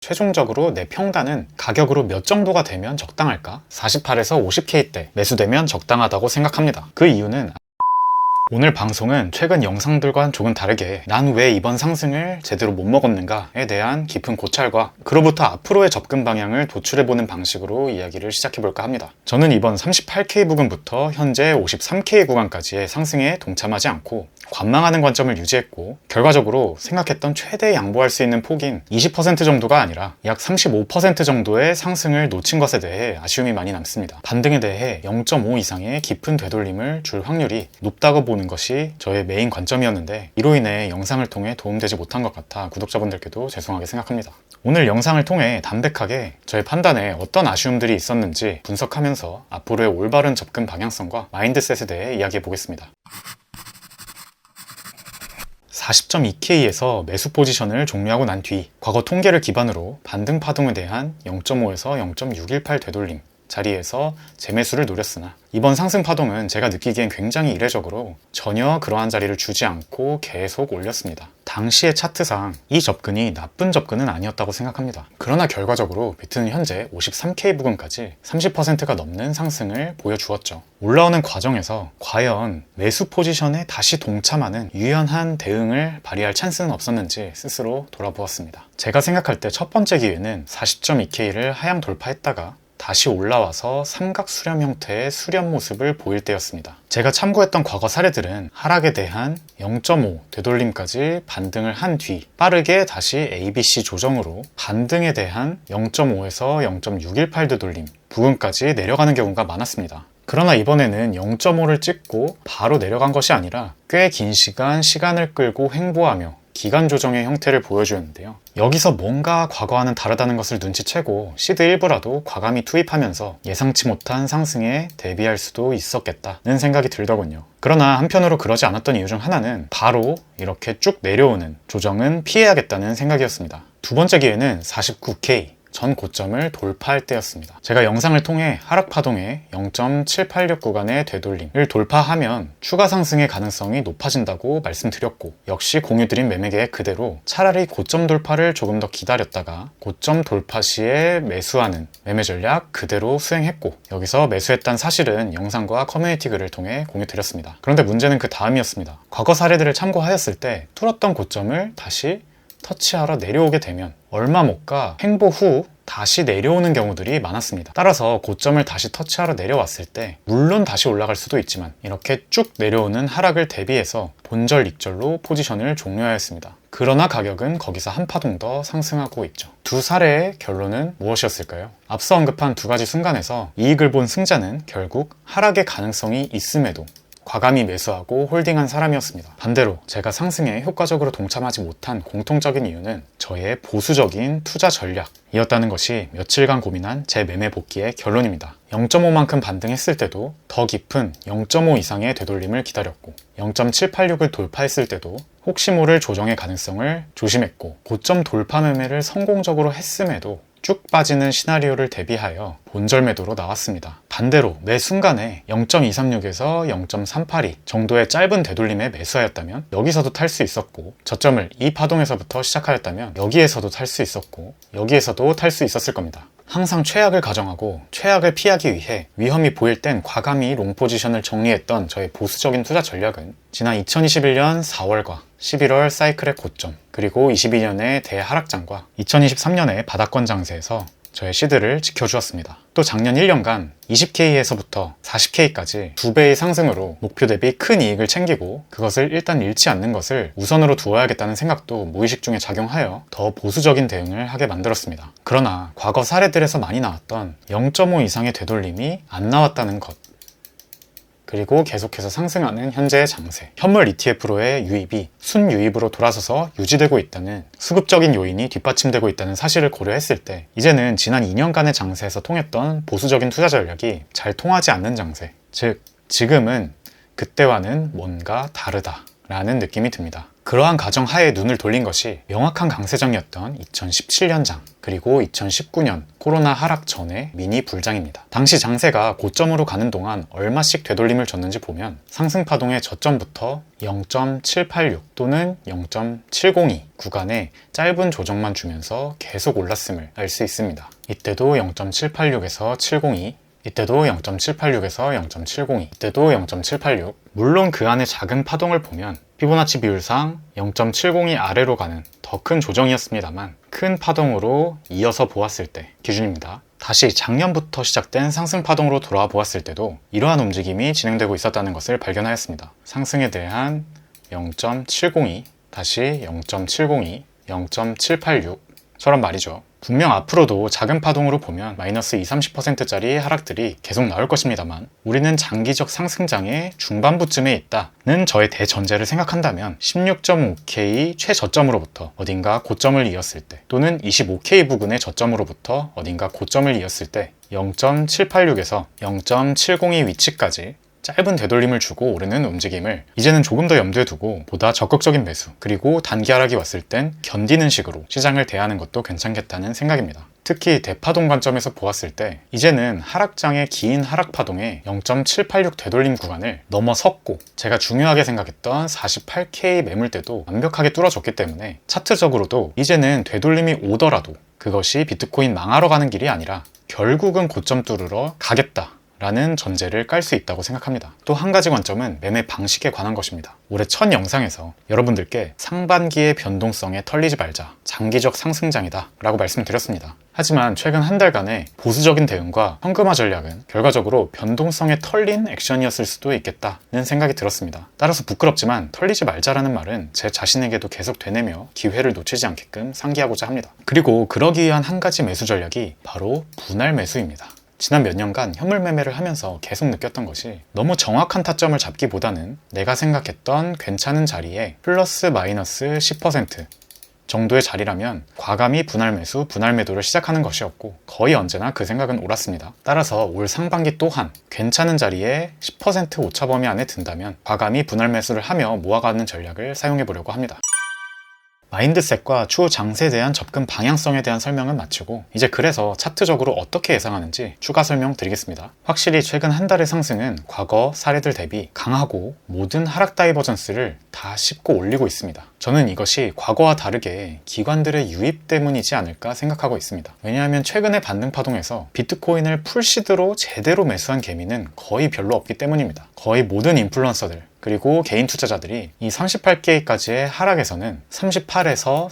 최종적으로 내 평단은 가격으로 몇 정도가 되면 적당할까? 48에서 50K대 매수되면 적당하다고 생각합니다. 그 이유는 오늘 방송은 최근 영상들과는 조금 다르게 난 왜 이번 상승을 제대로 못 먹었는가에 대한 깊은 고찰과 그로부터 앞으로의 접근 방향을 도출해보는 방식으로 이야기를 시작해볼까 합니다. 저는 이번 38K 부근부터 현재 53K 구간까지의 상승에 동참하지 않고 관망하는 관점을 유지했고 결과적으로 생각했던 최대 양보할 수 있는 폭인 20% 정도가 아니라 약 35% 정도의 상승을 놓친 것에 대해 아쉬움이 많이 남습니다. 반등에 대해 0.5 이상의 깊은 되돌림을 줄 확률이 높다고 보는 것이 저의 메인 관점이었는데 이로 인해 영상을 통해 도움되지 못한 것 같아 구독자분들께도 죄송하게 생각합니다. 오늘 영상을 통해 담백하게 저의 판단에 어떤 아쉬움들이 있었는지 분석하면서 앞으로의 올바른 접근 방향성과 마인드셋에 대해 이야기해 보겠습니다. 40.2K에서 매수 포지션을 종료하고 난 뒤 과거 통계를 기반으로 반등 파동에 대한 0.5에서 0.618 되돌림 자리에서 재매수를 노렸으나 이번 상승 파동은 제가 느끼기엔 굉장히 이례적으로 전혀 그러한 자리를 주지 않고 계속 올렸습니다. 당시의 차트상 이 접근이 나쁜 접근은 아니었다고 생각합니다. 그러나 결과적으로 비트는 현재 53K 부근까지 30%가 넘는 상승을 보여주었죠. 올라오는 과정에서 과연 매수 포지션에 다시 동참하는 유연한 대응을 발휘할 찬스는 없었는지 스스로 돌아보았습니다. 제가 생각할 때 첫 번째 기회는 40.2K를 하향 돌파했다가 다시 올라와서 삼각 수렴 형태의 수렴 모습을 보일 때였습니다. 제가 참고했던 과거 사례들은 하락에 대한 0.5 되돌림까지 반등을 한 뒤 빠르게 다시 ABC 조정으로 반등에 대한 0.5에서 0.618 되돌림 부근까지 내려가는 경우가 많았습니다. 그러나 이번에는 0.5를 찍고 바로 내려간 것이 아니라 꽤 긴 시간 시간을 끌고 횡보하며 기간 조정의 형태를 보여주었는데요. 여기서 뭔가 과거와는 다르다는 것을 눈치채고 시드 일부라도 과감히 투입하면서 예상치 못한 상승에 대비할 수도 있었겠다는 생각이 들더군요. 그러나 한편으로 그러지 않았던 이유 중 하나는 바로 이렇게 쭉 내려오는 조정은 피해야겠다는 생각이었습니다. 두 번째 기회는 49K 전 고점을 돌파할 때였습니다. 제가 영상을 통해 하락 파동의 0.786 구간의 되돌림을 돌파하면 추가 상승의 가능성이 높아진다고 말씀드렸고 역시 공유드린 매매계에 그대로 차라리 고점 돌파를 조금 더 기다렸다가 고점 돌파 시에 매수하는 매매 전략 그대로 수행했고 여기서 매수했다는 사실은 영상과 커뮤니티 글을 통해 공유드렸습니다. 그런데 문제는 그 다음이었습니다. 과거 사례들을 참고하였을 때 뚫었던 고점을 다시 터치하러 내려오게 되면 얼마 못가 횡보 후 다시 내려오는 경우들이 많았습니다. 따라서 고점을 다시 터치하러 내려왔을 때 물론 다시 올라갈 수도 있지만 이렇게 쭉 내려오는 하락을 대비해서 본절 익절로 포지션을 종료하였습니다. 그러나 가격은 거기서 한 파동 더 상승하고 있죠. 두 사례의 결론은 무엇이었을까요? 앞서 언급한 두 가지 순간에서 이익을 본 승자는 결국 하락의 가능성이 있음에도 과감히 매수하고 홀딩한 사람이었습니다. 반대로 제가 상승에 효과적으로 동참하지 못한 공통적인 이유는 저의 보수적인 투자 전략이었다는 것이 며칠간 고민한 제 매매 복귀의 결론입니다. 0.5만큼 반등했을 때도 더 깊은 0.5 이상의 되돌림을 기다렸고 0.786을 돌파했을 때도 혹시 모를 조정의 가능성을 조심했고 고점 돌파 매매를 성공적으로 했음에도 쭉 빠지는 시나리오를 대비하여 본절 매도로 나왔습니다. 반대로 매 순간에 0.236에서 0.382 정도의 짧은 되돌림에 매수하였다면 여기서도 탈 수 있었고 저점을 이 파동에서부터 시작하였다면 여기에서도 탈 수 있었고 여기에서도 탈 수 있었을 겁니다. 항상 최악을 가정하고 최악을 피하기 위해 위험이 보일 땐 과감히 롱 포지션을 정리했던 저의 보수적인 투자 전략은 지난 2021년 4월과 11월 사이클의 고점 그리고 22년의 대하락장과 2023년의 바닥권 장세에서 저의 시드를 지켜주었습니다. 또 작년 1년간 20K에서부터 40K까지 두 배의 상승으로 목표 대비 큰 이익을 챙기고 그것을 일단 잃지 않는 것을 우선으로 두어야겠다는 생각도 무의식 중에 작용하여 더 보수적인 대응을 하게 만들었습니다. 그러나 과거 사례들에서 많이 나왔던 0.5 이상의 되돌림이 안 나왔다는 것 그리고 계속해서 상승하는 현재의 장세. 현물 ETF로의 유입이 순유입으로 돌아서서 유지되고 있다는 수급적인 요인이 뒷받침되고 있다는 사실을 고려했을 때 이제는 지난 2년간의 장세에서 통했던 보수적인 투자 전략이 잘 통하지 않는 장세. 즉, 지금은 그때와는 뭔가 다르다. 라는 느낌이 듭니다. 그러한 가정 하에 눈을 돌린 것이 명확한 강세장이었던 2017년장 그리고 2019년 코로나 하락 전의 미니 불장입니다. 당시 장세가 고점으로 가는 동안 얼마씩 되돌림을 줬는지 보면 상승 파동의 저점부터 0.786 또는 0.702 구간에 짧은 조정만 주면서 계속 올랐음을 알 수 있습니다. 이때도 0.786에서 702 이때도 0.786에서 0.702, 이때도 0.786. 물론 그 안에 작은 파동을 보면 피보나치 비율상 0.702 아래로 가는 더 큰 조정이었습니다만 큰 파동으로 이어서 보았을 때 기준입니다. 다시 작년부터 시작된 상승 파동으로 돌아와 보았을 때도 이러한 움직임이 진행되고 있었다는 것을 발견하였습니다. 상승에 대한 0.702, 다시 0.702, 0.786 처럼 말이죠. 분명 앞으로도 작은 파동으로 보면 마이너스 20, 30%짜리 하락들이 계속 나올 것입니다만 우리는 장기적 상승장의 중반부쯤에 있다는 저의 대전제를 생각한다면 16.5K 최저점으로부터 어딘가 고점을 이었을 때 또는 25K 부근의 저점으로부터 어딘가 고점을 이었을 때 0.786에서 0.702 위치까지 짧은 되돌림을 주고 오르는 움직임을 이제는 조금 더 염두에 두고 보다 적극적인 매수 그리고 단기 하락이 왔을 땐 견디는 식으로 시장을 대하는 것도 괜찮겠다는 생각입니다. 특히 대파동 관점에서 보았을 때 이제는 하락장의 긴 하락 파동의 0.786 되돌림 구간을 넘어섰고 제가 중요하게 생각했던 48K 매물대도 완벽하게 뚫어졌기 때문에 차트적으로도 이제는 되돌림이 오더라도 그것이 비트코인 망하러 가는 길이 아니라 결국은 고점 뚫으러 가겠다. 라는 전제를 깔 수 있다고 생각합니다. 또 한 가지 관점은 매매 방식에 관한 것입니다. 올해 첫 영상에서 여러분들께 상반기의 변동성에 털리지 말자. 장기적 상승장이다. 라고 말씀드렸습니다. 하지만 최근 한 달간의 보수적인 대응과 현금화 전략은 결과적으로 변동성에 털린 액션이었을 수도 있겠다는 생각이 들었습니다. 따라서 부끄럽지만 털리지 말자라는 말은 제 자신에게도 계속 되뇌며 기회를 놓치지 않게끔 상기하고자 합니다. 그리고 그러기 위한 한 가지 매수 전략이 바로 분할 매수입니다. 지난 몇 년간 현물 매매를 하면서 계속 느꼈던 것이 너무 정확한 타점을 잡기보다는 내가 생각했던 괜찮은 자리에 플러스 마이너스 10% 정도의 자리라면 과감히 분할 매수, 분할 매도를 시작하는 것이었고 거의 언제나 그 생각은 옳았습니다. 따라서 올 상반기 또한 괜찮은 자리에 10% 오차 범위 안에 든다면 과감히 분할 매수를 하며 모아가는 전략을 사용해 보려고 합니다. 마인드셋과 추후 장세에 대한 접근 방향성에 대한 설명은 마치고 이제 그래서 차트적으로 어떻게 예상하는지 추가 설명 드리겠습니다. 확실히 최근 한 달의 상승은 과거 사례들 대비 강하고 모든 하락 다이버전스를 다 씹고 올리고 있습니다. 저는 이것이 과거와 다르게 기관들의 유입 때문이지 않을까 생각하고 있습니다. 왜냐하면 최근의 반등 파동에서 비트코인을 풀시드로 제대로 매수한 개미는 거의 별로 없기 때문입니다. 거의 모든 인플루언서들, 그리고 개인 투자자들이 이 38K까지의 하락에서는 38에서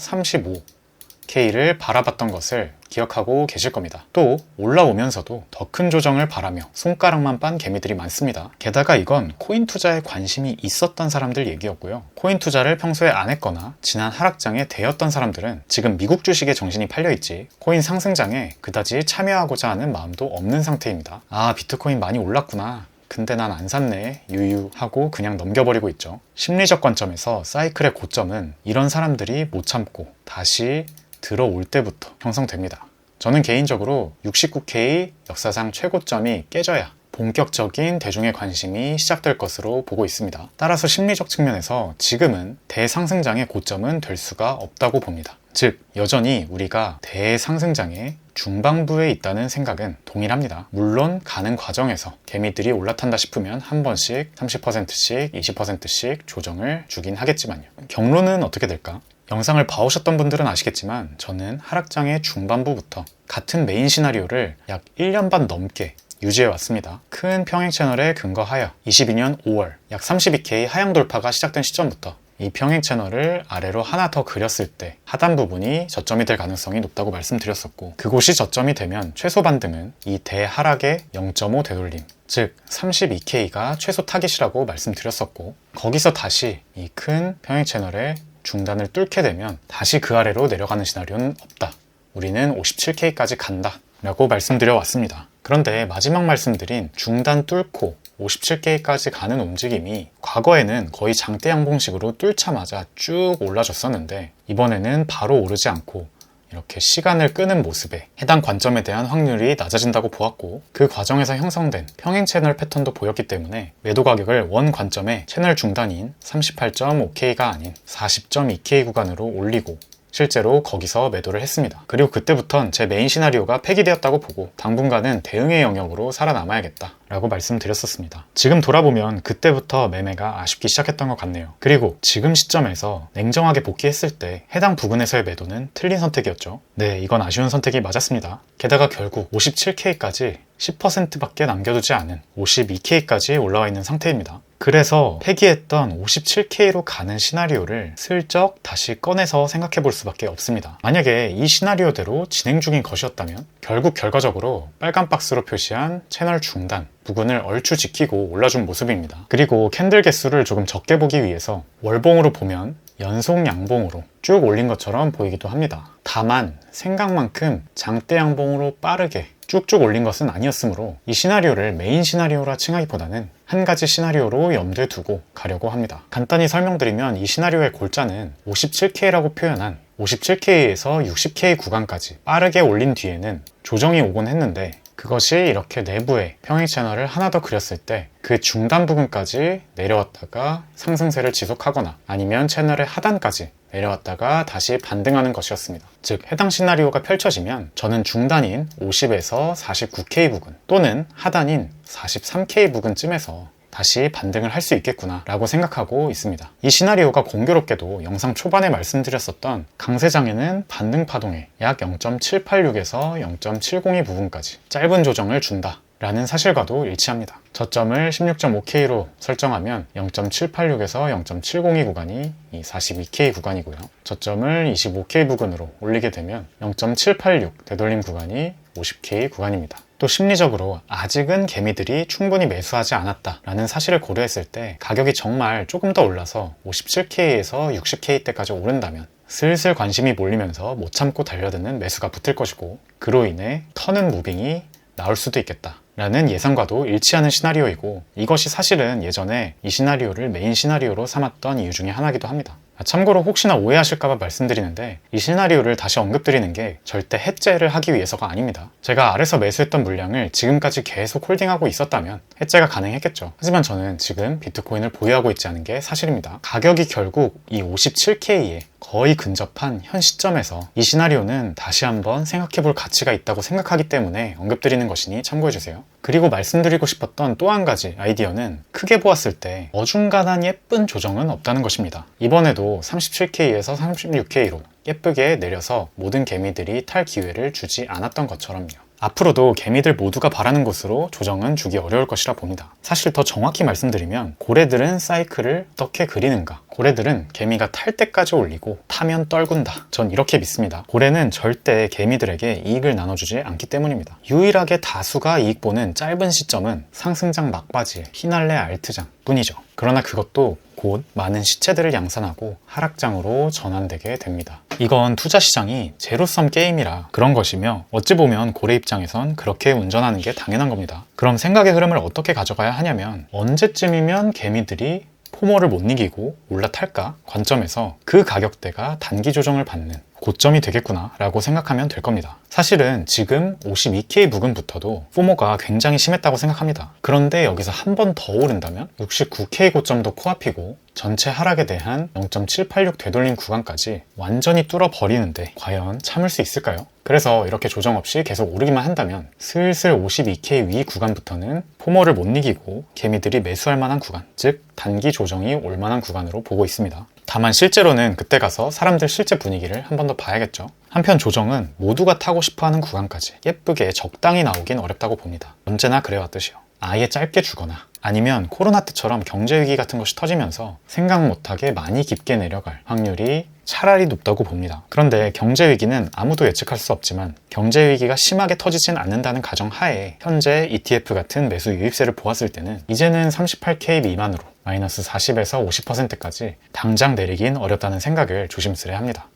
35K를 바라봤던 것을 기억하고 계실 겁니다. 또 올라오면서도 더 큰 조정을 바라며 손가락만 빤 개미들이 많습니다. 게다가 이건 코인 투자에 관심이 있었던 사람들 얘기였고요. 코인 투자를 평소에 안 했거나 지난 하락장에 대였던 사람들은 지금 미국 주식에 정신이 팔려 있지 코인 상승장에 그다지 참여하고자 하는 마음도 없는 상태입니다. 아 비트코인 많이 올랐구나. 근데 난 안 샀네 유유하고 그냥 넘겨버리고 있죠 심리적 관점에서 사이클의 고점은 이런 사람들이 못 참고 다시 들어올 때부터 형성됩니다 저는 개인적으로 69K 역사상 최고점이 깨져야 본격적인 대중의 관심이 시작될 것으로 보고 있습니다. 따라서 심리적 측면에서 지금은 대상승장의 고점은 될 수가 없다고 봅니다. 즉, 여전히 우리가 대상승장의 중반부에 있다는 생각은 동일합니다. 물론 가는 과정에서 개미들이 올라탄다 싶으면 한 번씩 30%씩 20%씩 조정을 주긴 하겠지만요. 경로는 어떻게 될까? 영상을 봐오셨던 분들은 아시겠지만 저는 하락장의 중반부부터 같은 메인 시나리오를 약 1년 반 넘게 유지해 왔습니다. 큰 평행 채널에 근거하여 22년 5월 약 32K 하향 돌파가 시작된 시점부터 이 평행 채널을 아래로 하나 더 그렸을 때 하단 부분이 저점이 될 가능성이 높다고 말씀드렸었고 그곳이 저점이 되면 최소 반등은 이 대하락의 0.5 되돌림 즉 32K가 최소 타깃이라고 말씀드렸었고 거기서 다시 이 큰 평행 채널의 중단을 뚫게 되면 다시 그 아래로 내려가는 시나리오는 없다. 우리는 57K까지 간다. 라고 말씀드려 왔습니다. 그런데 마지막 말씀드린 중단 뚫고 57K까지 가는 움직임이 과거에는 거의 장대 양봉식으로 뚫자마자 쭉 올라줬었는데 이번에는 바로 오르지 않고 이렇게 시간을 끄는 모습에 해당 관점에 대한 확률이 낮아진다고 보았고 그 과정에서 형성된 평행 채널 패턴도 보였기 때문에 매도 가격을 원 관점에 채널 중단인 38.5K가 아닌 40.2K 구간으로 올리고 실제로 거기서 매도를 했습니다. 그리고 그때부턴 제 메인 시나리오가 폐기되었다고 보고 당분간은 대응의 영역으로 살아남아야겠다 라고 말씀드렸었습니다. 지금 돌아보면 그때부터 매매가 아쉽기 시작했던 것 같네요. 그리고 지금 시점에서 냉정하게 복귀했을 때 해당 부근에서의 매도는 틀린 선택이었죠. 네, 이건 아쉬운 선택이 맞았습니다. 게다가 결국 57K까지 10%밖에 남겨두지 않은 52K까지 올라와 있는 상태입니다. 그래서 폐기했던 57K로 가는 시나리오를 슬쩍 다시 꺼내서 생각해 볼 수밖에 없습니다. 만약에 이 시나리오대로 진행 중인 것이었다면 결국 결과적으로 빨간 박스로 표시한 채널 중단 부근을 얼추 지키고 올라준 모습입니다. 그리고 캔들 개수를 조금 적게 보기 위해서 월봉으로 보면 연속 양봉으로 쭉 올린 것처럼 보이기도 합니다. 다만 생각만큼 장대 양봉으로 빠르게 쭉쭉 올린 것은 아니었으므로 이 시나리오를 메인 시나리오라 칭하기보다는 한 가지 시나리오로 염두에 두고 가려고 합니다. 간단히 설명드리면 이 시나리오의 골자는 57K라고 표현한 57K에서 60K 구간까지 빠르게 올린 뒤에는 조정이 오곤 했는데 그것이 이렇게 내부에 평행 채널을 하나 더 그렸을 때 그 중단 부분까지 내려왔다가 상승세를 지속하거나 아니면 채널의 하단까지 내려왔다가 다시 반등하는 것이었습니다. 즉 해당 시나리오가 펼쳐지면 저는 중단인 50에서 49K 부근 또는 하단인 43K 부근쯤에서 다시 반등을 할 수 있겠구나 라고 생각하고 있습니다. 이 시나리오가 공교롭게도 영상 초반에 말씀드렸었던 강세장에는 반등 파동에 약 0.786에서 0.702 부분까지 짧은 조정을 준다. 라는 사실과도 일치합니다. 저점을 16.5K로 설정하면 0.786에서 0.702 구간이 이 42K 구간이고요. 저점을 25K 부근으로 올리게 되면 0.786 되돌림 구간이 50K 구간입니다. 또 심리적으로 아직은 개미들이 충분히 매수하지 않았다라는 사실을 고려했을 때 가격이 정말 조금 더 올라서 57K에서 60K대까지 오른다면 슬슬 관심이 몰리면서 못 참고 달려드는 매수가 붙을 것이고 그로 인해 터는 무빙이 나올 수도 있겠다. 라는 예상과도 일치하는 시나리오이고 이것이 사실은 예전에 이 시나리오를 메인 시나리오로 삼았던 이유 중에 하나이기도 합니다. 아, 참고로 혹시나 오해하실까봐 말씀드리는데 이 시나리오를 다시 언급드리는 게 절대 해제를 하기 위해서가 아닙니다. 제가 아래서 매수했던 물량을 지금까지 계속 홀딩하고 있었다면 해제가 가능했겠죠. 하지만 저는 지금 비트코인을 보유하고 있지 않은 게 사실입니다. 가격이 결국 이 57K에 거의 근접한 현 시점에서 이 시나리오는 다시 한번 생각해 볼 가치가 있다고 생각하기 때문에 언급드리는 것이니 참고해 주세요. 그리고 말씀드리고 싶었던 또 한 가지 아이디어는 크게 보았을 때 어중간한 예쁜 조정은 없다는 것입니다. 이번에도 37K에서 36K로 예쁘게 내려서 모든 개미들이 탈 기회를 주지 않았던 것처럼요. 앞으로도 개미들 모두가 바라는 곳으로 조정은 주기 어려울 것이라 봅니다. 사실 더 정확히 말씀드리면 고래들은 사이클을 어떻게 그리는가? 고래들은 개미가 탈 때까지 올리고 타면 떨군다. 전 이렇게 믿습니다. 고래는 절대 개미들에게 이익을 나눠주지 않기 때문입니다. 유일하게 다수가 이익 보는 짧은 시점은 상승장 막바지에 휘날레 알트장 뿐이죠. 그러나 그것도 곧 많은 시체들을 양산하고 하락장으로 전환되게 됩니다. 이건 투자 시장이 제로섬 게임이라 그런 것이며 어찌 보면 고래 입장에선 그렇게 운전하는 게 당연한 겁니다. 그럼 생각의 흐름을 어떻게 가져가야 하냐면 언제쯤이면 개미들이 포모를 못 이기고 올라탈까 관점에서 그 가격대가 단기 조정을 받는 고점이 되겠구나 라고 생각하면 될 겁니다. 사실은 지금 52K 부근부터도 포모가 굉장히 심했다고 생각합니다. 그런데 여기서 한 번 더 오른다면 69K 고점도 코앞이고 전체 하락에 대한 0.786 되돌림 구간까지 완전히 뚫어버리는데 과연 참을 수 있을까요? 그래서 이렇게 조정 없이 계속 오르기만 한다면 슬슬 52K 위 구간부터는 포모를 못 이기고 개미들이 매수할 만한 구간, 즉 단기 조정이 올 만한 구간으로 보고 있습니다. 다만 실제로는 그때 가서 사람들 실제 분위기를 한 번 더 봐야겠죠. 한편 조정은 모두가 타고 싶어 하는 구간까지 예쁘게 적당히 나오긴 어렵다고 봅니다. 언제나 그래왔듯이요. 아예 짧게 주거나 아니면 코로나 때처럼 경제위기 같은 것이 터지면서 생각 못하게 많이 깊게 내려갈 확률이 차라리 높다고 봅니다. 그런데 경제 위기는 아무도 예측할 수 없지만 경제 위기가 심하게 터지진 않는다는 가정 하에 현재 ETF 같은 매수 유입세를 보았을 때는 이제는 38K 미만으로 마이너스 40에서 50%까지 당장 내리긴 어렵다는 생각을 조심스레 합니다.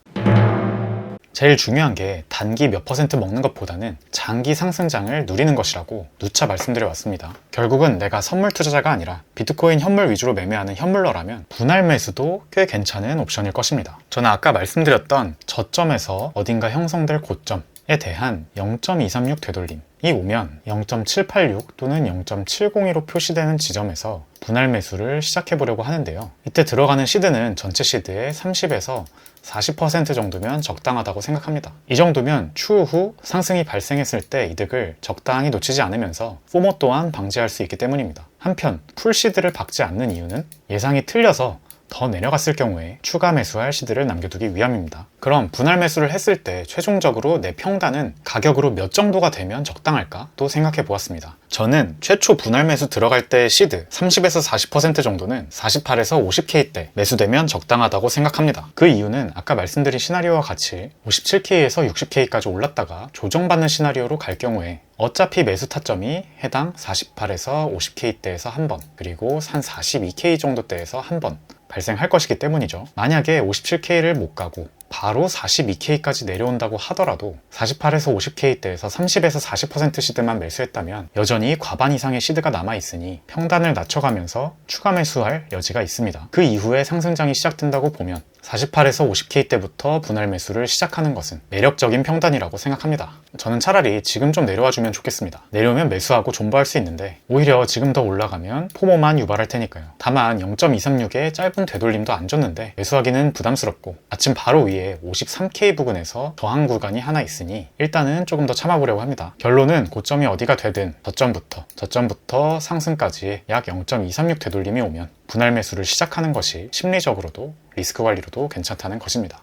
제일 중요한 게 단기 몇 퍼센트 먹는 것보다는 장기 상승장을 누리는 것이라고 누차 말씀드려 왔습니다. 결국은 내가 선물 투자자가 아니라 비트코인 현물 위주로 매매하는 현물러라면 분할 매수도 꽤 괜찮은 옵션일 것입니다. 저는 아까 말씀드렸던 저점에서 어딘가 형성될 고점 에 대한 0.236 되돌림이 오면 0.786 또는 0.702로 표시되는 지점에서 분할 매수를 시작해 보려고 하는데요. 이때 들어가는 시드는 전체 시드의 30에서 40% 정도면 적당하다고 생각합니다. 이 정도면 추후 상승이 발생했을 때 이득을 적당히 놓치지 않으면서 포모 또한 방지할 수 있기 때문입니다. 한편 풀시드를 박지 않는 이유는 예상이 틀려서 더 내려갔을 경우에 추가 매수할 시드를 남겨두기 위함입니다. 그럼 분할 매수를 했을 때 최종적으로 내 평단은 가격으로 몇 정도가 되면 적당할까? 또 생각해 보았습니다. 저는 최초 분할 매수 들어갈 때 시드 30에서 40% 정도는 48에서 50K 때 매수되면 적당하다고 생각합니다. 그 이유는 아까 말씀드린 시나리오와 같이 57K에서 60K까지 올랐다가 조정받는 시나리오로 갈 경우에 어차피 매수 타점이 해당 48에서 50K 대에서 한 번, 그리고 한 42K 정도 대에서 한 번 발생할 것이기 때문이죠. 만약에 57K를 못 가고 바로 42K까지 내려온다고 하더라도 48에서 50K 대에서 30에서 40% 시드만 매수했다면 여전히 과반 이상의 시드가 남아있으니 평단을 낮춰가면서 추가 매수할 여지가 있습니다. 그 이후에 상승장이 시작된다고 보면 48에서 50K 때부터 분할 매수를 시작하는 것은 매력적인 평단이라고 생각합니다. 저는 차라리 지금 좀 내려와 주면 좋겠습니다. 내려오면 매수하고 존버할 수 있는데 오히려 지금 더 올라가면 포모만 유발할 테니까요. 다만 0.236의 짧은 되돌림도 안 줬는데 매수하기는 부담스럽고 아침 바로 위에 53K 부근에서 저항 구간이 하나 있으니 일단은 조금 더 참아보려고 합니다. 결론은 고점이 어디가 되든 저점부터 저점부터 상승까지 약 0.236 되돌림이 오면 분할 매수를 시작하는 것이 심리적으로도 리스크 관리로도 괜찮다는 것입니다.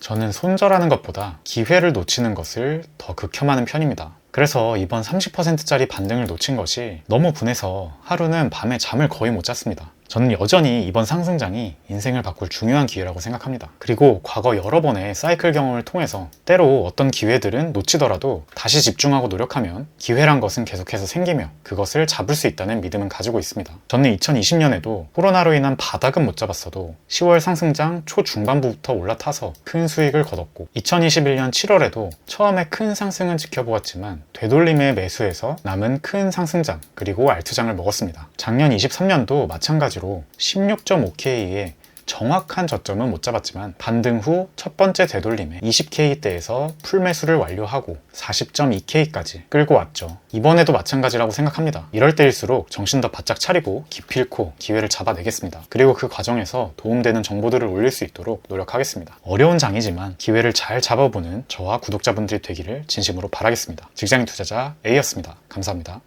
저는 손절하는 것보다 기회를 놓치는 것을 더 극혐하는 편입니다. 그래서 이번 30%짜리 반등을 놓친 것이 너무 분해서 하루는 밤에 잠을 거의 못 잤습니다. 저는 여전히 이번 상승장이 인생을 바꿀 중요한 기회라고 생각합니다. 그리고 과거 여러 번의 사이클 경험을 통해서 때로 어떤 기회들은 놓치더라도 다시 집중하고 노력하면 기회란 것은 계속해서 생기며 그것을 잡을 수 있다는 믿음은 가지고 있습니다. 저는 2020년에도 코로나로 인한 바닥은 못 잡았어도 10월 상승장 초중반부부터 올라타서 큰 수익을 거뒀고 2021년 7월에도 처음에 큰 상승은 지켜보았지만 되돌림의 매수에서 남은 큰 상승장 그리고 알트장을 먹었습니다. 작년 23년도 마찬가지로 16.5K의 정확한 저점은 못 잡았지만 반등 후 첫 번째 되돌림에 20K대에서 풀매수를 완료하고 40.2K까지 끌고 왔죠. 이번에도 마찬가지라고 생각합니다. 이럴 때일수록 정신 더 바짝 차리고 기필코 기회를 잡아내겠습니다. 그리고 그 과정에서 도움되는 정보들을 올릴 수 있도록 노력하겠습니다. 어려운 장이지만 기회를 잘 잡아보는 저와 구독자분들이 되기를 진심으로 바라겠습니다. 직장인 투자자 A였습니다. 감사합니다.